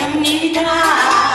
ฉันนี้ได้